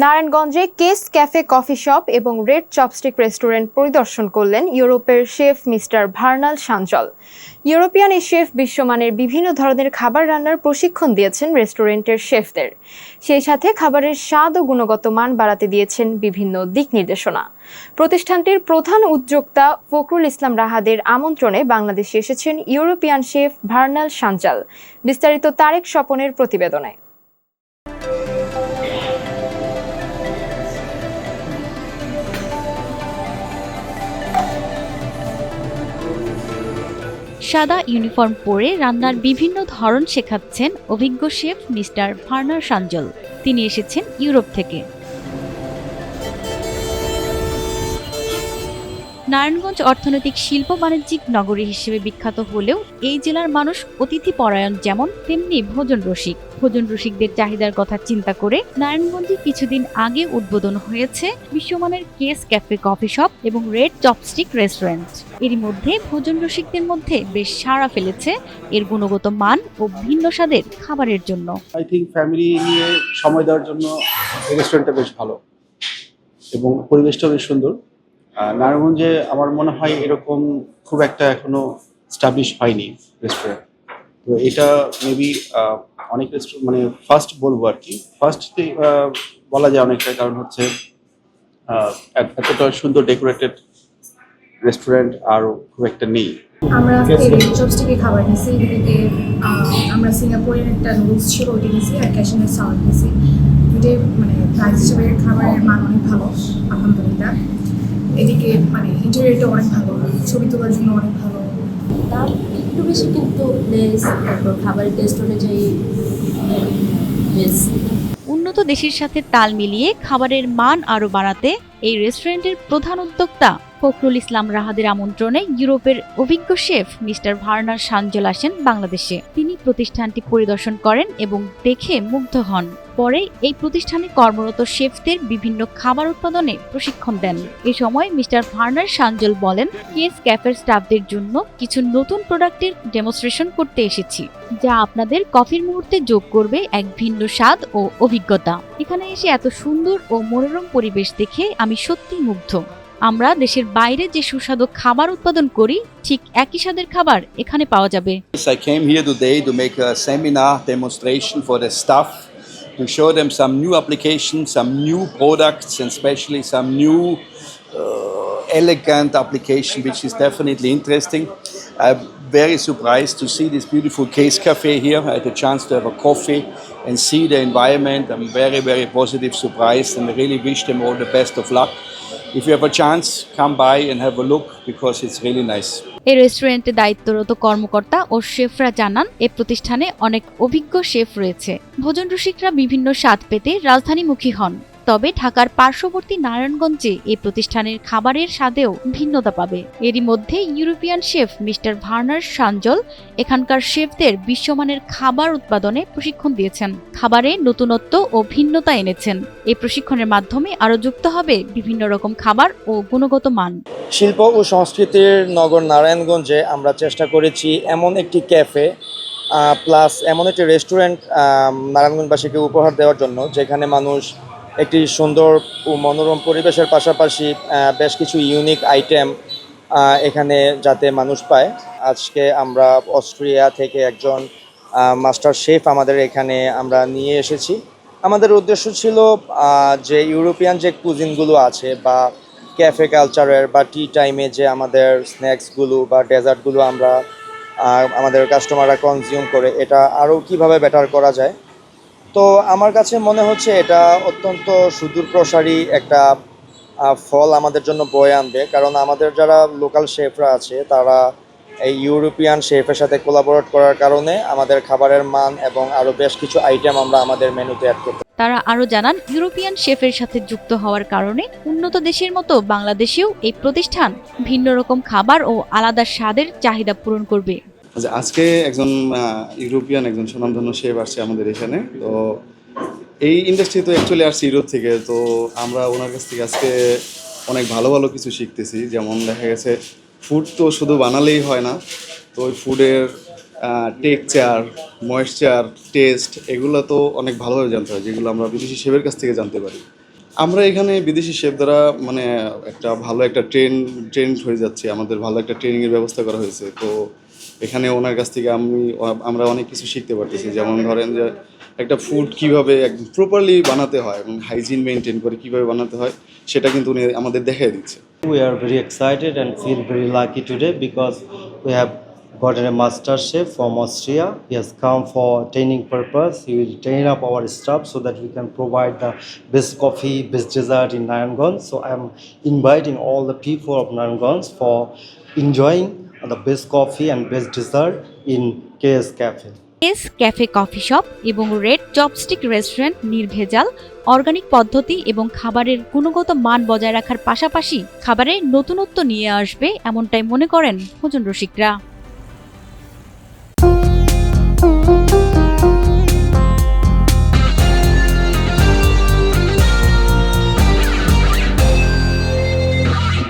নারায়ণগঞ্জে KS cafe coffee shop এবং red chopstick restaurant পরিদর্শন করলেন ইউরোপের chef mister Vernal Sanchal European এই শেফ বিশ্বমানের বিভিন্ন ধরনের খাবার রান্নার প্রশিক্ষণ দিয়েছেন রেস্টুরেন্টের শেফদের। সেই সাথে খাবারের স্বাদ ও গুণগত মান বাড়াতে দিয়েছেন বিভিন্ন দিক নির্দেশনা। প্রতিষ্ঠানটির প্রধান উদ্যোক্তা ফখরুল ইসলাম রাহাদের আমন্ত্রণে বাংলাদেশে এসেছেন ইউরোপিয়ান শেফ ভার্নাল সাঞ্চাল বিস্তারিত তারেক স্বপনের প্রতিবেদনে। সাদা ইউনিফর্ম পরে রান্নার বিভিন্ন ধরন শেখাচ্ছেন অভিজ্ঞ শেফ মিস্টার ফার্নার সাঞ্জল। তিনি এসেছেন ইউরোপ থেকে। নারায়ণগঞ্জ অর্থনৈতিক শিল্প বাণিজ্যিক নগরী হিসেবে বিখ্যাত হলেও এই জেলার মানুষ অতিথি পরায়ণ যেমন, তেমনি ভোজন রসিক। ভোজন রসিকদের চাহিদার কথা চিন্তা করে নারায়ণগঞ্জে কিছুদিন আগে উদ্বোধন হয়েছে বিশ্বমানের কেস ক্যাফে কফি শপ এবং রেড চপস্টিক রেস্টুরেন্ট। এরই মধ্যে ভোজন রসিকদের মধ্যে বেশ সাড়া ফেলেছে এর গুণগত মান ও ভিন্ন স্বাদের খাবারের জন্য। আই থিঙ্ক ফ্যামিলি নিয়ে সময় দেওয়ার জন্য রেস্টুরেন্টটা বেশ ভালো এবং পরিবেশটাও বেশ সুন্দর। নারায়ণগঞ্জে আমার মনে হয় এরকম খুব একটা এখনও স্টাবলিশ হয়নি রেস্টুরেন্ট তো এটা মেবি অনেক রেস্টুরেন্ট মানে ফার্স্ট বলব আর কি। ফার্স্ট বলা যায় অনেকটা কারণ হচ্ছে এতটা সুন্দর ডেকোরেটেড রেস্টুরেন্ট আর খুব একটা নেই। আমরা চপস্টিকে খাবার নিয়েছি এদিকে আমরা সিঙ্গাপুরের একটা নুডলস ছিল ওইটা নিয়েছি আর ক্যাশিনের সালাদ নিয়েছি ওইটাই মানে প্রাইস হিসেবে খাবারের মান অনেক ভালো আলহামদুলিল্লাহ। এদিকে মানে ইন্টারনেটও অনেক ভালো ছবি তোলার জন্য অনেক ভালো। দাম একটু বেশি কিন্তু প্লেস তারপর খাবারের টেস্ট অনুযায়ী বেশ উন্নত দেশের সাথে তাল মিলিয়ে খাবারের মান আরও বাড়াতে এই রেস্টুরেন্টের প্রধান উদ্যোক্তা ফখরুল ইসলাম রাহাদের আমন্ত্রণে ইউরোপের অভিজ্ঞ শেফ মিস্টার ভার্নার সাঞ্জল আসেন বাংলাদেশে। তিনি প্রতিষ্ঠানটি পরিদর্শন করেন এবং দেখে মুগ্ধ হন। পরে এই প্রতিষ্ঠানে কর্মরত শেফদের বিভিন্ন খাবার উৎপাদনে প্রশিক্ষণ দেন। এ সময় মিস্টার ভার্নার সাঞ্জল বলেন, কেস ক্যাফের স্টাফদের জন্য কিছু নতুন প্রোডাক্টের ডেমনস্ট্রেশন করতে এসেছি, যা আপনাদের কফির মুহূর্তে যোগ করবে এক ভিন্ন স্বাদ ও অভিজ্ঞতা। এখানে এসে এত সুন্দর ও মনোরম পরিবেশ দেখে আমি সত্যি মুগ্ধ। আমরা দেশের বাইরে যে সুস্বাদু খাবার উৎপাদন করি ঠিক একই স্বাদের খাবার এখানে পাওয়া যাবে I came for the staff to show them some new applications, some new products, and especially some new uh, elegant application, which is definitely interesting. I'm very surprised to see this beautiful case cafe here. I had a chance to have a coffee and see the environment. I'm very, very positive surprised, and really wish them all the best of luck. If you have a chance, come by and have a look because it's really nice. এই রেস্টুরেন্টে দায়িত্বরত কর্মকর্তা ও শেফরা জানান এ প্রতিষ্ঠানে অনেক অভিজ্ঞ chef রয়েছে ভোজন রসিকরা বিভিন্ন স্বাদ পেতে রাজধানীমুখী হন তবে ঢাকার পার্শ্ববর্তী নারায়ণগঞ্জে এই প্রতিষ্ঠানের খাবারের স্বাদেও ভিন্নতা পাবে। এরই মধ্যে ইউরোপিয়ান শেফ মিস্টার ভার্নার সাঞ্জল এখানকার শেফদের বিশ্বমানের খাবার উৎপাদনে প্রশিক্ষণ দিয়েছেন। খাবারে নতুনত্ব ও ভিন্নতা এনেছেন। এই প্রশিক্ষণের মাধ্যমে আরও যুক্ত হবে বিভিন্ন রকম খাবার ও গুণগত মান। শিল্প ও সংস্কৃতির নগর নারায়ণগঞ্জে আমরা চেষ্টা করেছি এমন একটি ক্যাফে প্লাস এমন একটি রেস্টুরেন্ট নারায়ণগঞ্জবাসীকে উপহার দেওয়ার জন্য, যেখানে মানুষ একটি সুন্দর ও মনোরম পরিবেশের পাশাপাশি বেশ কিছু ইউনিক আইটেম এখানে যাতে মানুষ পায়। আজকে আমরা অস্ট্রিয়া থেকে একজন মাস্টার শেফ আমাদের এখানে আমরা নিয়ে এসেছি। আমাদের উদ্দেশ্য ছিল যে ইউরোপিয়ান যে কুজিনগুলো আছে বা ক্যাফে কালচারের বা টি টাইমে যে আমাদের স্ন্যাক্সগুলো বা ডেজার্টগুলো আমরা আমাদের কাস্টমাররা কনজিউম করে, এটা আরও কীভাবে বেটার করা যায়? তো আমার কাছে মনে হচ্ছে এটা অত্যন্ত সুদূর প্রসারী একটা ফল আমাদের জন্য বয়ে আনবে। কারণ আমাদের যারা লোকাল শেফরা আছে, তারা এই ইউরোপিয়ান শেফের সাথে কোলাবোরেট করার কারণে আমাদের খাবারের মান এবং আরও বেশ কিছু আইটেম আমরা আমাদের মেনুতে অ্যাড করতে তারা আরও জানান ইউরোপিয়ান শেফের সাথে যুক্ত হওয়ার কারণে উন্নত দেশের মতো বাংলাদেশেও এই প্রতিষ্ঠান ভিন্ন রকম খাবার ও আলাদা স্বাদের চাহিদা পূরণ করবে। আচ্ছা আজকে একজন ইউরোপিয়ান একজন সুনামধন্য শেফ আসছে আমাদের এখানে। তো এই ইন্ডাস্ট্রি তো অ্যাকচুয়ালি আসছে ইউরোপ থেকে, তো আমরা ওনার কাছ থেকে আজকে অনেক ভালো ভালো কিছু শিখতেছি। যেমন দেখা গেছে ফুড তো শুধু বানালেই হয় না, তো ওই ফুডের টেকচার ময়েশ্চার টেস্ট এগুলো তো অনেক ভালোভাবে জানতে হয়, যেগুলো আমরা বিদেশি শেফের কাছ থেকে জানতে পারি। আমরা এখানে বিদেশি শেফ দ্বারা মানে একটা ভালো একটা ট্রেন ট্রেন্ড হয়ে যাচ্ছে, আমাদের ভালো একটা ট্রেনিংয়ের ব্যবস্থা করা হয়েছে। তো এখানে ওনার কাছ থেকে আমি, আমরা অনেক কিছু শিখতে পারতেছি। যেমন ধরেন যে, একটা ফুড কীভাবে একদম প্রপারলি বানাতে হয় এবং হাইজিন মেনটেন করে কীভাবে বানাতে হয়, সেটা কিন্তু উনি আমাদের দেখাই দিচ্ছে। We are very excited and feel very lucky today because we have got a master chef from Austria he has come for training purpose he will train up our staff so that we can provide the best coffee best dessert in Narayanganj so I am inviting all the people of Narayanganj for enjoying the best coffee and best dessert in KS Cafe. S Cafe coffee shop এবং red chopstick restaurant নির্ভেজাল organic পদ্ধতি এবং খাবারের গুণগত মান বজায় রাখার পাশাপাশি খাবারে নতুনত্ব নিয়ে আসবে, এমনটাই মনে করেন ভোজন রসিকরা